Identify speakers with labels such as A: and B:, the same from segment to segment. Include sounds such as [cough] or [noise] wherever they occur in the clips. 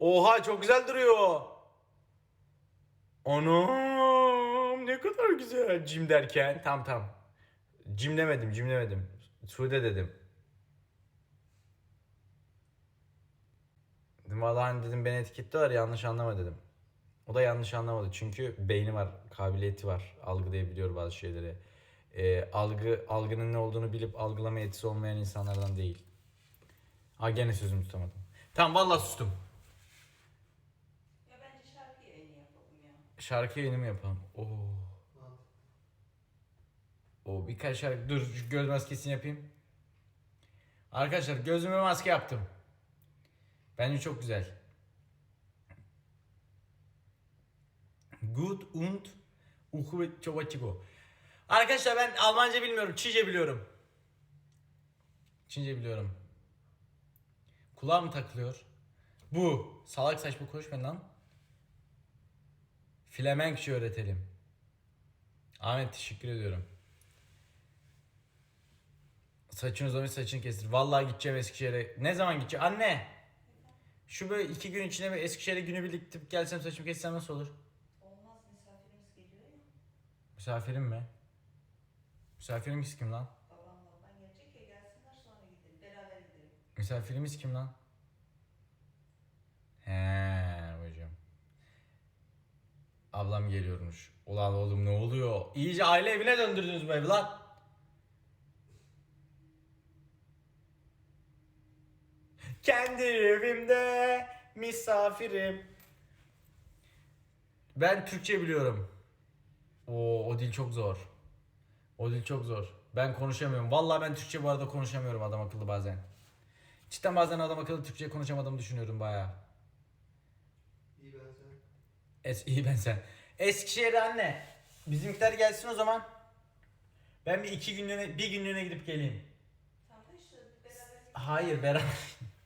A: Oha çok güzel duruyor. Anam ne kadar güzel. Cim derken tam tam. Cim demedim cim demedim. Sude dedim. Dedim valla hani dedim beni etiketliyorlar yanlış anlama dedim. O da yanlış anlamadı çünkü beyni var, kabiliyeti var, algılayabiliyor bazı şeyleri. Ee, algı algının ne olduğunu bilip algılama yetisi olmayan insanlardan değil. Ha gene sözümü tutamadım. Tamam valla sustum.
B: Ya bence şarkı yayını yapalım ya.
A: Şarkı yayını mı yapalım? Oo. O birkaç şarkı dur göz maskesini yapayım. Arkadaşlar gözüme maske yaptım. Bence çok güzel. Gut und Uhu Çobaçiko. Arkadaşlar ben Almanca bilmiyorum. Çince biliyorum. Çince biliyorum. Kulağım takılıyor. Bu. Salak saçma konuşmayın lan. Flemenkçe öğretelim. Ahmet teşekkür ediyorum. Saçın uzamış saçını kestir. Vallahi gideceğim Eskişehir'e. Ne zaman gideceğim? Anne! Şu böyle iki gün içinde bir Eskişehir'e günü birlikte gelsem saçımı kessem nasıl olur?
B: Olmaz misafirimiz geliyor ya.
A: Misafirim mi? Misafirimiz kim lan?
B: Babam babam gelecek ya gelsinler sonra gidelim. Beraber gidelim.
A: Misafirimiz kim lan? Ablam geliyormuş. Ulan oğlum ne oluyor? İyice aile evine döndürdünüz bu evi lan. Kendi evimde misafirim. Ben Türkçe biliyorum. Oo, o dil çok zor. O dil çok zor. Ben konuşamıyorum. Vallahi ben Türkçe bu arada konuşamıyorum adam akıllı bazen. Cidden bazen adam akıllı Türkçe konuşamadığımı düşünüyorum bayağı.
C: İyi ben.
A: Es [laughs] iyi ben sen. Eskişehir'e anne. Bizimkiler gelsin o zaman. Ben bir iki günlüğüne, bir günlüğüne gidip geleyim.
B: Tamam da işte beraber
A: Hayır beraber.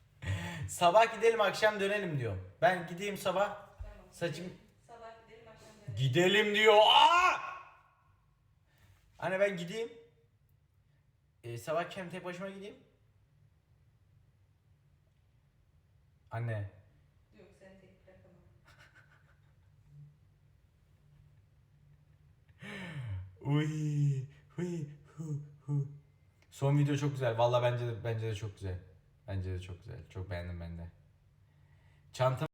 A: [laughs] sabah gidelim akşam dönelim diyor. Ben gideyim sabah.
B: Tamam.
A: Saçım-
B: Sabah gidelim akşam dönelim.
A: Gidelim diyor. Aa! Anne ben gideyim. Ee, sabah akşam tek başıma gideyim. Anne. Uy, huy, hu, hu. Son video çok güzel. Vallahi bence de bence de çok güzel. Bence de çok güzel. Çok beğendim ben de. Çantam